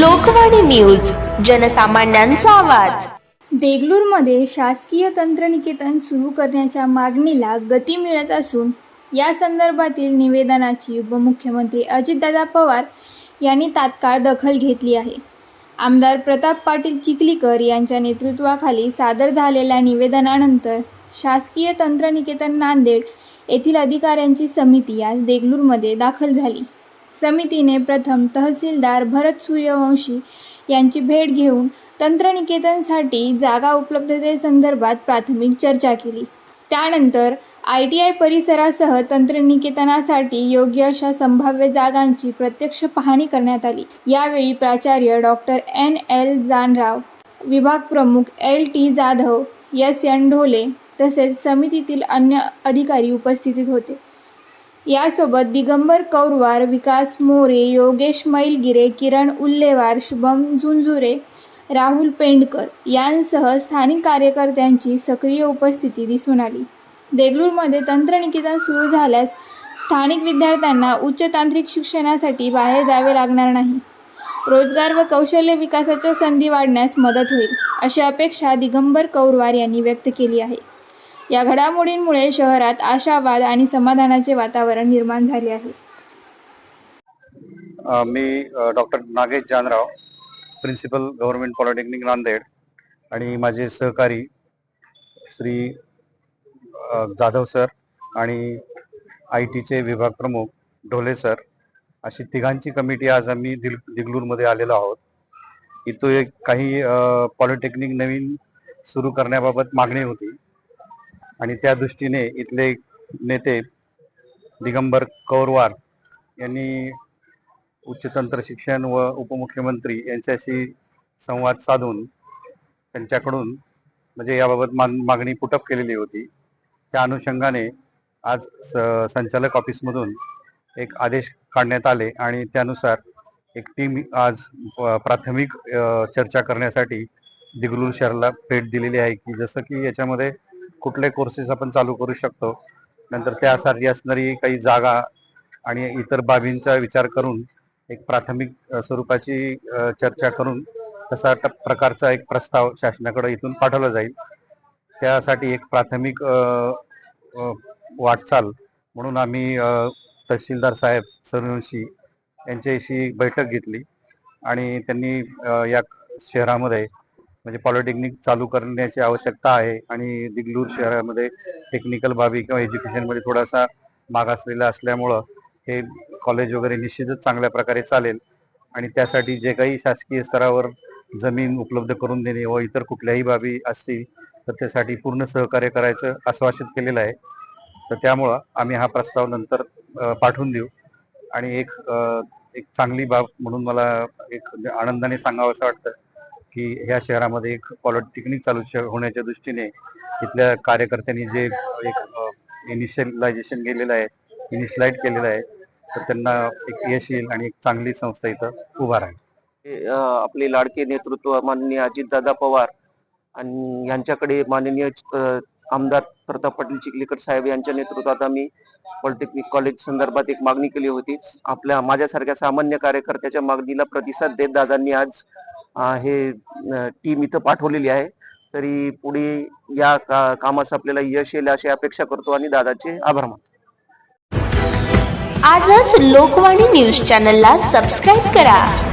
Lokvani news जनसामान्यांचा आवाज. देगलूरमध्ये शासकीय तंत्रनिकेतन सुरू करण्याच्या मागणीला गती मिळत असून या संदर्भातील निवेदनाची उपमुख्यमंत्री अजितदादा पवार यांनी तात्काळ दखल घेतली आहे. आमदार प्रताप पाटील चिखलीकर यांच्या नेतृत्वाखाली सादर झालेल्या निवेदनानंतर शासकीय तंत्रनिकेतन नांदेड येथील अधिकाऱ्यांची समिती आज देगलूरमध्ये दाखल झाली. समितीने प्रथम तहसीलदार भरत सूर्यवंशी यांची भेट घेऊन तंत्रनिकेतनसाठी जागा उपलब्धतेसंदर्भात प्राथमिक चर्चा केली. त्यानंतर आय टी आय परिसरासह तंत्रनिकेतनासाठी योग्य अशा संभाव्य जागांची प्रत्यक्ष पाहणी करण्यात आली. यावेळी प्राचार्य डॉक्टर एन. एल. जानराव विभाग प्रमुख L. T. Jadhav S. N. Dhole तसेच समितीतील अन्य अधिकारी उपस्थित होते. यासोबत दिगंबर कौरवार विकास मोरे योगेश मैलगिरे किरण उल्लेवार शुभम झुंझुरे राहुल पेंडकर यांसह स्थानिक कार्यकर्त्यांची सक्रिय उपस्थिती दिसून आली. देगलूरमध्ये तंत्रनिकेतन सुरू झाल्यास स्थानिक विद्यार्थ्यांना उच्च तांत्रिक शिक्षणासाठी बाहेर जावे लागणार नाही. रोजगार व कौशल्य विकासाच्या संधी वाढण्यास मदत होईल अशी अपेक्षा दिगंबर कौरवार यांनी व्यक्त केली आहे. या घडामोडींमुळे शहरात आशावाद आणि समाधानाचे वातावरण निर्माण झाले आहे. मी doctor Nagesh Janrao principal government polytechnic Nanded आणि माझे सहकारी श्री जाधव सर आणि आय टीचे विभाग प्रमुख ढोले सर अशी तिघांची कमिटी आज आम्ही दिल दिगलूरमध्ये आलेलो आहोत. इथं एक काही पॉलिटेक्निक नवीन सुरू करण्याबाबत मागणी होती. आणि त्या दृष्टीने इथले नेते दिगंबर कौरवार यांनी उच्च तंत्र शिक्षण व उपमुख्यमंत्री यांच्याशी संवाद साधून त्यांच्याकडून म्हणजे याबाबत मान मागणी पुटअप केलेली होती. त्या अनुषंगाने आज स- संचालक ऑफिसमधून एक आदेश काढण्यात आले आणि त्यानुसार एक टीम आज प्राथमिक चर्चा करण्यासाठी दिगलूर शहराला भेट दिलेली आहे की जसं की याच्यामध्ये कुठले कोर्सेस आपण चालू करू शकतो. नंतर त्यासाठी असणारी काही जागा आणि इतर बाबींचा विचार करून एक प्राथमिक स्वरूपाची चर्चा करून तसा ट- प्रकारचा एक प्रस्ताव शासनाकडे इथून पाठवला जाईल. त्यासाठी एक प्राथमिक वाटचाल म्हणून आम्ही तहसीलदार साहेब सरवंशी यांच्याशी बैठक घेतली आणि त्यांनी या शहरामध्ये म्हणजे पॉलिटेक्निक चालू करण्याची आवश्यकता आहे आणि दिगलूर शहरामध्ये टेक्निकल बाबी किंवा एज्युकेशनमध्ये थोडासा मागासलेला असल्यामुळं हे कॉलेज वगैरे निश्चितच चांगल्या प्रकारे चालेल. आणि त्यासाठी जे काही शासकीय स्तरावर जमीन उपलब्ध करून देणे व इतर कुठल्याही बाबी असतील तर त्यासाठी पूर्ण सहकार्य करायचं आश्वासित केलेलं आहे. तर त्यामुळं आम्ही हा प्रस्ताव नंतर पाठवून देऊ. आणि एक एक चांगली बाब म्हणून मला एक आनंदाने सांगावं असं वाटतं. की ह्या शहरामध्ये एक पॉलिटेक्निक चालू श- होण्याच्या दृष्टीने इथल्या कार्यकर्त्यांनी जे एक इनिशियलायझेशन केलेलं आहे इनिशियलाइट केलेलं आहे तर त्यांना एक यश येईल आणि एक चांगली संस्था इथं उभा राहील. हे, आपले लाडके नेतृत्व माननीय अजितदादा पवार आणि यांच्याकडे माननीय आमदार प्रताप पाटील चिखलीकर साहेब यांच्या नेतृत्वात आम्ही पॉलिटेक्निक कॉलेज संदर्भात एक मागणी केली होती. आपल्या माझ्यासारख्या सामान्य कार्यकर्त्याच्या मागणीला प्रतिसाद देत दादांनी आज हे टीम इथं पाठवलेली आहे. तरी पुढे या का- कामास आपल्याला यश येईल अशी अपेक्षा करतो आणि दादाचे आभार मानतो. आजच लोकवाणी न्यूज चॅनलला सबस्क्राईब करा.